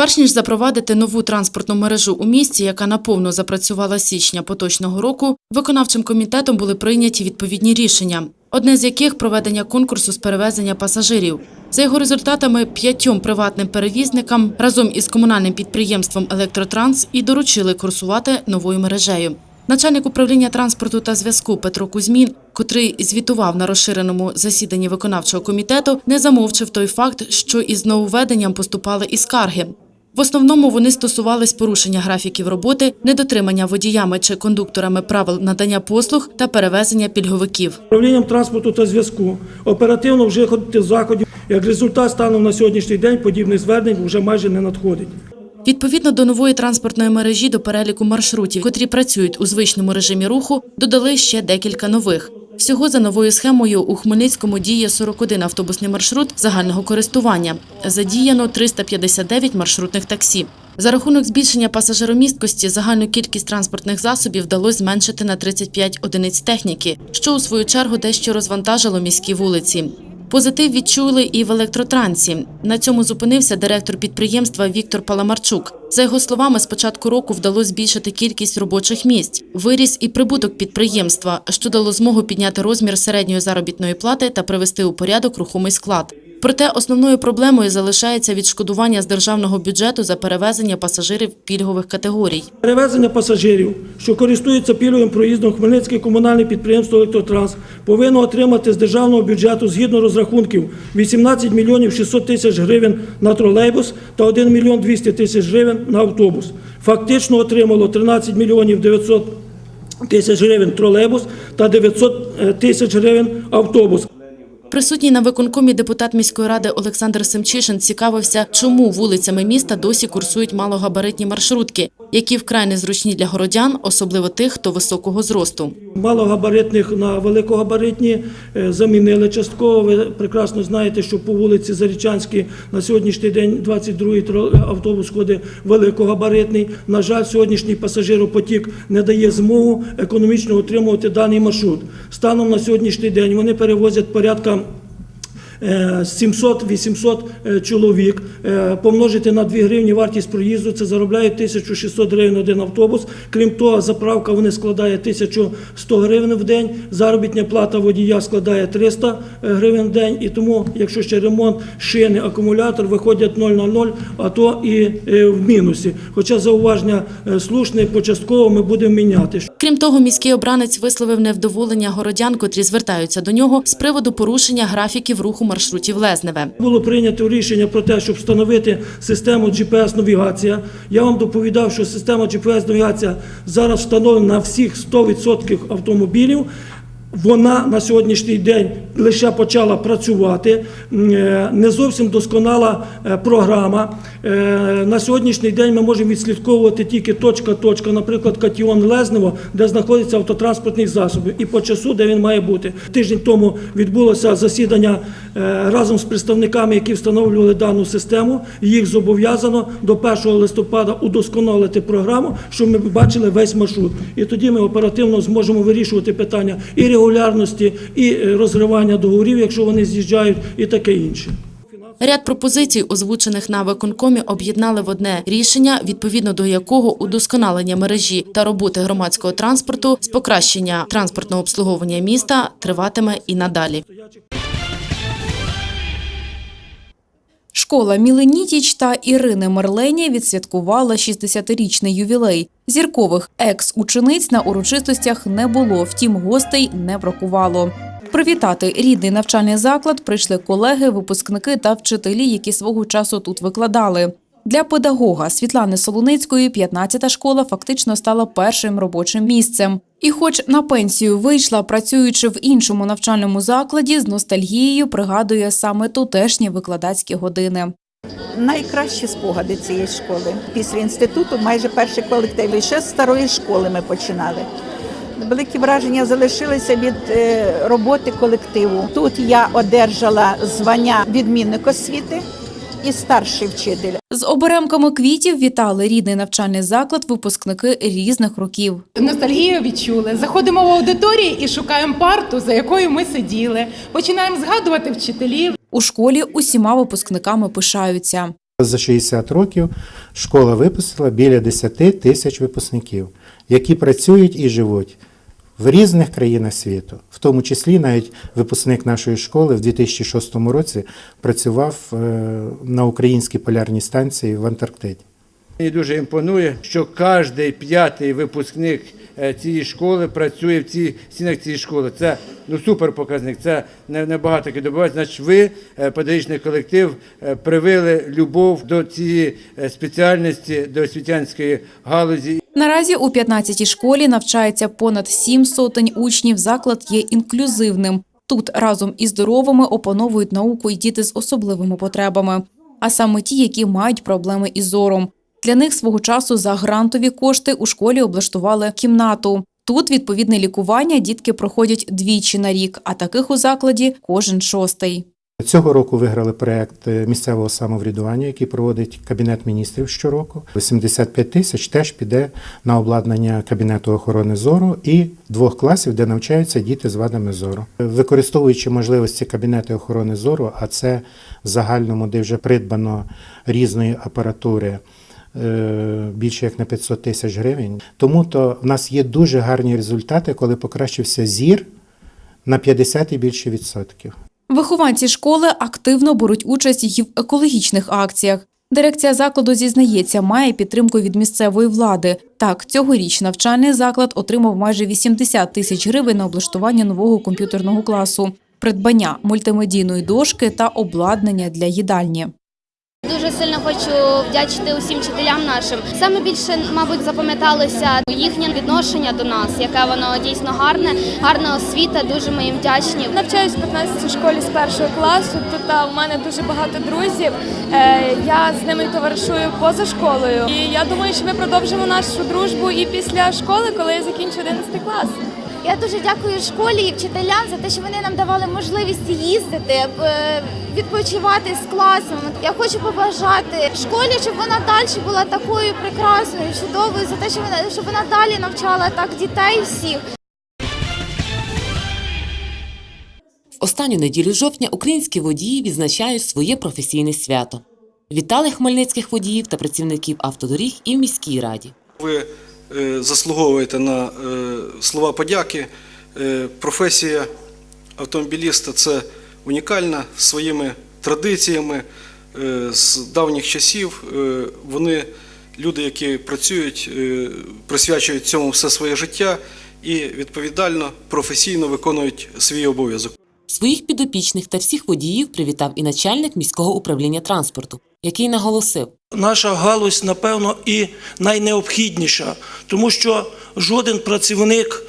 Перш ніж запровадити нову транспортну мережу у місті, яка наповно запрацювала січня поточного року, виконавчим комітетом були прийняті відповідні рішення. Одне з яких проведення конкурсу з перевезення пасажирів. За його результатами п'ятьом приватним перевізникам разом із комунальним підприємством Електротранс і доручили курсувати новою мережею. Начальник управління транспорту та зв'язку Петро Кузьмін, котрий звітував на розширеному засіданні виконавчого комітету, не замовчив той факт, що із нововведенням поступали і скарги. В основному вони стосувались порушення графіків роботи, недотримання водіями чи кондукторами правил надання послуг та перевезення пільговиків. Управлінням транспорту та зв'язку оперативно вжити заходів. Як результат, станом на сьогоднішній день подібних звернень вже майже не надходить. Відповідно до нової транспортної мережі до переліку маршрутів, котрі працюють у звичному режимі руху, додали ще декілька нових. Всього за новою схемою у Хмельницькому діє 41 автобусний маршрут загального користування. Задіяно 359 маршрутних таксі. За рахунок збільшення пасажиромісткості загальну кількість транспортних засобів вдалося зменшити на 35 одиниць техніки, що у свою чергу дещо розвантажило міські вулиці. Позитив відчули і в електротрансі. На цьому зупинився директор підприємства Віктор Паламарчук. За його словами, з початку року вдалося збільшити кількість робочих місць. Виріс і прибуток підприємства, що дало змогу підняти розмір середньої заробітної плати та привести у порядок рухомий склад. Проте основною проблемою залишається відшкодування з державного бюджету за перевезення пасажирів пільгових категорій. Перевезення пасажирів, що користуються пільговим проїздом, Хмельницьке комунальне підприємство «Електротранс» повинно отримати з державного бюджету згідно розрахунків 18 мільйонів 600 тисяч гривень на тролейбус та 1 мільйон 200 тисяч гривень на автобус. Фактично отримало 13 мільйонів 900 тисяч гривень тролейбус та 900 тисяч гривень автобус. Присутній на виконкомі депутат міської ради Олександр Семчишин цікавився, чому вулицями міста досі курсують малогабаритні маршрутки, які вкрай незручні для городян, особливо тих, хто високого зросту. Малогабаритних на великогабаритні е, замінили частково. Ви прекрасно знаєте, що по вулиці Зарічанській на сьогоднішній день 22-й тро- автобус ходить великогабаритний. На жаль, сьогоднішній пасажиропотік не дає змогу економічно утримувати даний маршрут. Станом на сьогоднішній день вони перевозять порядка 700-800 е, чоловік, Е, помножити на 2 гривні вартість проїзду, це заробляють 1600 гривень один автобус. Крім того, заправка вони складає 1100 гривень в день, заробітня плата водія складає 300 гривень в день, і тому, якщо ще ремонт, шини, акумулятор виходять 0 на 0, а то і е, в мінусі. Хоча зауваження е, слушне, початково ми будемо міняти. Крім того, міський обранець висловив невдоволення городян, котрі звертаються до нього з приводу порушення графіків руху маршрутів Лезневе. Було прийнято рішення про те, щоб встановити систему GPS-навігація. Я вам доповідав, що система GPS-навігація зараз встановлена на всіх 100% автомобілів. Вона на сьогоднішній день лише почала працювати. Е, Не зовсім досконала е, програма. Е, На сьогоднішній день ми можемо відслідковувати тільки точка-точка, наприклад, Катіон Лезнево, де знаходиться автотранспортний засіб, і по часу, де він має бути. Тиждень тому відбулося засідання разом з представниками, які встановлювали дану систему. Їх зобов'язано до 1 листопада удосконалити програму, щоб ми бачили весь маршрут. І тоді ми оперативно зможемо вирішувати питання і регулярності, і е, розривання договорів, якщо вони з'їжджають, і таке інше. Ряд пропозицій, озвучених на виконкомі, об'єднали в одне рішення, відповідно до якого удосконалення мережі та роботи громадського транспорту з покращення транспортного обслуговування міста триватиме і надалі. Школа Міли Нітіч та Ірини Мерлені відсвяткувала 60-річний ювілей. Зіркових екс-учениць на урочистостях не було, втім гостей не бракувало. Привітати рідний навчальний заклад прийшли колеги, випускники та вчителі, які свого часу тут викладали. Для педагога Світлани Солоницької 15-та школа фактично стала першим робочим місцем. І, хоч на пенсію вийшла, працюючи в іншому навчальному закладі, з ностальгією пригадує саме тутешні викладацькі години. Найкращі спогади цієї школи. Після інституту майже перший колектив. Ще з старої школи ми починали. Великі враження залишилися від е, роботи колективу. Тут я одержала звання відмінник освіти і старший вчитель. З оберемками квітів вітали рідний навчальний заклад випускники різних років. Ностальгію відчули. Заходимо в аудиторії і шукаємо парту, за якою ми сиділи. Починаємо згадувати вчителів. У школі усіма випускниками пишаються. За 60 років школа випустила біля 10 тисяч випускників, які працюють і живуть в різних країнах світу. В тому числі навіть випускник нашої школи в 2006 році працював е, на українській полярній станції в Антарктиді. Мені дуже імпонує, що кожен п'ятий випускник цієї школи працює в цій стінах цієї школи. Це ну супер показник. Це не, не таки добувається. Значить, ви, е, педагогічний колектив, е, привили любов до цієї е, спеціальності, до освітянської галузі. Наразі у 15-й школі навчається понад сім сотень учнів. Заклад є інклюзивним. Тут разом із здоровими опановують науку й діти з особливими потребами, а саме ті, які мають проблеми із зором. Для них свого часу за грантові кошти у школі облаштували кімнату. Тут відповідне лікування дітки проходять двічі на рік, а таких у закладі кожен шостий. Цього року виграли проект е, місцевого самоврядування, який проводить Кабінет міністрів щороку. 85 тисяч теж піде на обладнання Кабінету охорони зору і двох класів, де навчаються діти з вадами зору. Використовуючи можливості Кабінету охорони зору, а це в загальному, де вже придбано різної апаратури. Е, Більше як на 500 тисяч гривень. Тому то в нас є дуже гарні результати, коли покращився зір на 50 і більше відсотків. Вихованці школи активно беруть участь і в екологічних акціях. Дирекція закладу зізнається, має підтримку від місцевої влади. Так, цьогоріч навчальний заклад отримав майже 80 тисяч гривень на облаштування нового комп'ютерного класу, придбання мультимедійної дошки та обладнання для їдальні. Дуже сильно хочу вдячити усім вчителям нашим. Саме більше, мабуть, запам'яталося їхнє відношення до нас, яке воно дійсно гарне, гарна освіта. Дуже ми їм вдячні. Навчаюсь в 15 школі з першого класу. Тут в мене дуже багато друзів. Е, я з ними товаришую поза школою. І я думаю, що ми продовжимо нашу дружбу і після школи, коли я закінчу 11 клас. Я дуже дякую школі і вчителям за те, що вони нам давали можливість їздити, е, відпочивати з класом. Я хочу побажати школі, щоб вона далі була такою прекрасною, чудовою, за те, що вона щоб вона далі навчала так дітей всіх. В останню неділю жовтня українські водії відзначають своє професійне свято. Вітали хмельницьких водіїв та працівників автодоріг і в міській раді. Ви заслуговуєте на е, слова подяки. Е, Професія автомобіліста це унікальна своїми традиціями е, з давніх часів. Е, Вони люди, які працюють, е, присвячують цьому все своє життя і відповідально, професійно виконують свій обов'язок. Своїх підопічних та всіх водіїв привітав і начальник міського управління транспорту, який наголосив, Наша галузь, напевно, і найнеобхідніша, тому що жоден працівник,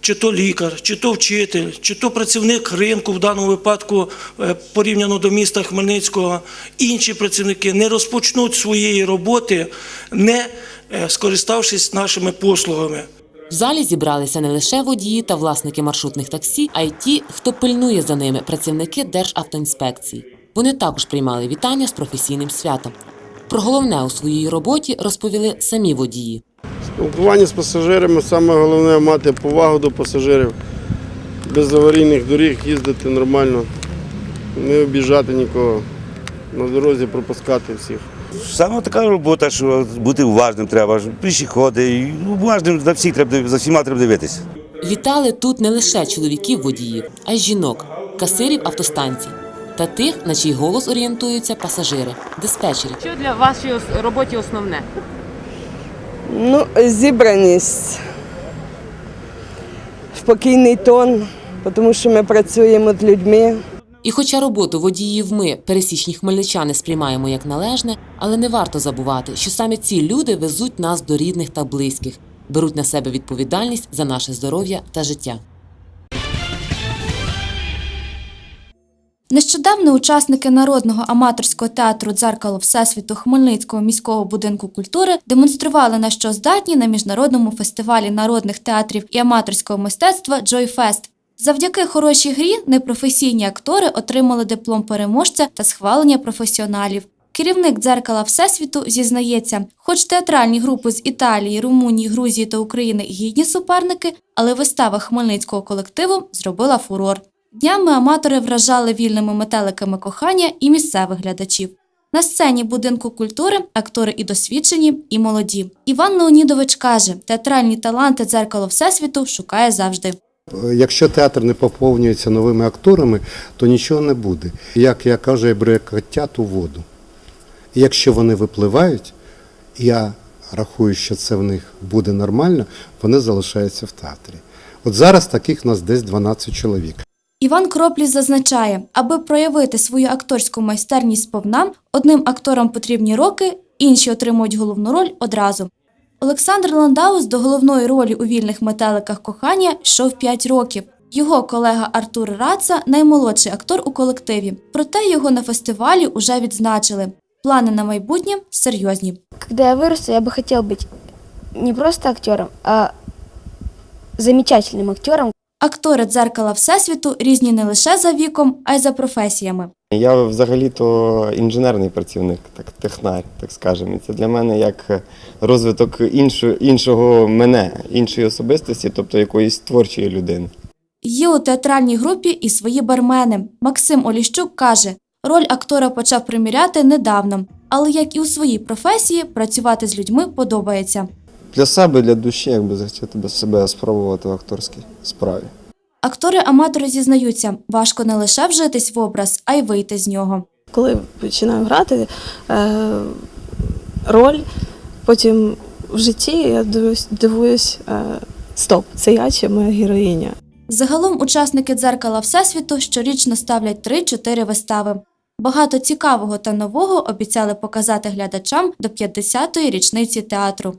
чи то лікар, чи то вчитель, чи то працівник ринку, в даному випадку е, порівняно до міста Хмельницького, інші працівники не розпочнуть своєї роботи, не е, скориставшись нашими послугами. В залі зібралися не лише водії та власники маршрутних таксі, а й ті, хто пильнує за ними, працівники Державтоінспекції. Вони також приймали вітання з професійним святом. Про головне у своїй роботі розповіли самі водії. Спілкування з пасажирами саме головне мати повагу до пасажирів, без аварійних доріг їздити нормально, не обіжати нікого, на дорозі пропускати всіх. Саме така робота, що бути уважним треба, пішоходи, і уважним на всіх треба за всіма треба дивитися. Вітали тут не лише чоловіків водіїв, а й жінок, касирів автостанцій та тих, на чий голос орієнтуються пасажири, диспетчери. Що для вашої роботи основне? Ну, зібраність, спокійний тон, тому що ми працюємо з людьми. І хоча роботу водіїв ми, пересічні хмельничани, сприймаємо як належне, але не варто забувати, що саме ці люди везуть нас до рідних та близьких, беруть на себе відповідальність за наше здоров'я та життя. Нещодавно учасники народного аматорського театру Дзеркало Всесвіту Хмельницького міського будинку культури демонстрували на що здатні на міжнародному фестивалі народних театрів і аматорського мистецтва Джойфест. Завдяки хорошій грі непрофесійні актори отримали диплом переможця та схвалення професіоналів. Керівник дзеркала Всесвіту зізнається, хоч театральні групи з Італії, Румунії, Грузії та України гідні суперники, але вистава хмельницького колективу зробила фурор. Днями аматори вражали вільними метеликами кохання і місцевих глядачів. На сцені будинку культури актори і досвідчені, і молоді. Іван Леонідович каже, театральні таланти дзеркало Всесвіту шукає завжди. Якщо театр не поповнюється новими акторами, то нічого не буде. Як я кажу, я беру котят у воду. І якщо вони випливають, я рахую, що це в них буде нормально, вони залишаються в театрі. От зараз таких нас десь 12 чоловік. Іван Кропліс зазначає, аби проявити свою акторську майстерність сповна, одним акторам потрібні роки, інші отримують головну роль одразу. Олександр Ландаус до головної ролі у вільних метеликах кохання йшов 5 років. Його колега Артур Раца наймолодший актор у колективі. Проте його на фестивалі уже відзначили. Плани на майбутнє серйозні. Когда я вырасту, я бы хотел быть не просто актером, а замечательным актером, Актори дзеркала Всесвіту різні не лише за віком, а й за професіями. Я взагалі-то інженерний працівник, так технар, так скажемо. І Це для мене як розвиток іншого, іншого мене, іншої особистості, тобто якоїсь творчої людини. Є у театральній групі і свої бармени. Максим Оліщук каже, роль актора почав приміряти недавно, але як і у своїй професії, працювати з людьми подобається. Для себе, для душі, якби захотіти себе спробувати в акторській справі. Актори-аматори зізнаються, важко не лише вжитись в образ, а й вийти з нього. коли починаю грати е, роль, потім в житті я дивуюсь, е, стоп, це я чи моя героїня. Загалом учасники дзеркала Всесвіту щорічно ставлять 3-4 вистави. Багато цікавого та нового обіцяли показати глядачам до 50-ї річниці театру.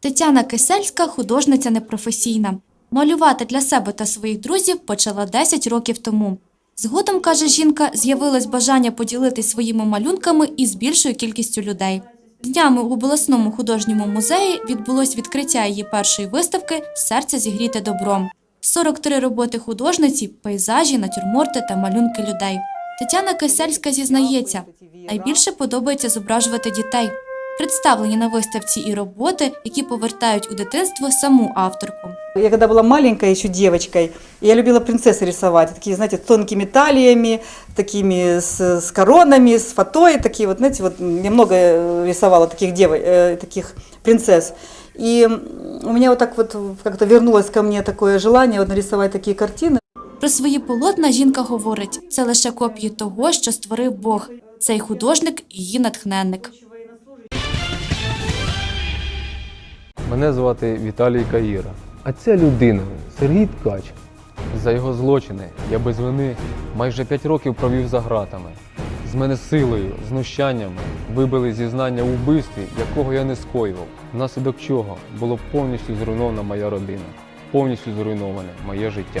Тетяна Кисельська художниця непрофесійна. Малювати для себе та своїх друзів почала 10 років тому. Згодом, каже жінка, з'явилось бажання поділитись своїми малюнками із більшою кількістю людей. Днями у обласному художньому музеї відбулось відкриття її першої виставки Серце зігріте добром. 43 роботи художниці, пейзажі, натюрморти та малюнки людей. Тетяна Кисельська зізнається, найбільше подобається зображувати дітей. Представлені на виставці і роботи, які повертають у дитинство саму авторку. Я когда была маленькой еще девочкой, я любила принцессы рисовать, такие, знаете, с тонкими талиями, такими с, с коронами, с фатой, такие вот, знаете, вот я много э, рисовала таких дев, э, таких принцесс. И м, у меня вот так вот как-то вернулось ко мне такое желание вот нарисовать такие картины. Про свої полотна жінка говорить: це лише копії того, що створив Бог. Цей художник її натхненник. Мене звати Віталій Каїра. А ця людина Сергій Ткач. За його злочини я без вини майже 5 років провів за ґратами. З мене силою, знущаннями вибили зізнання у вбивстві, якого я не скоював, внаслідок чого було повністю зруйнована моя родина, повністю зруйноване моє життя.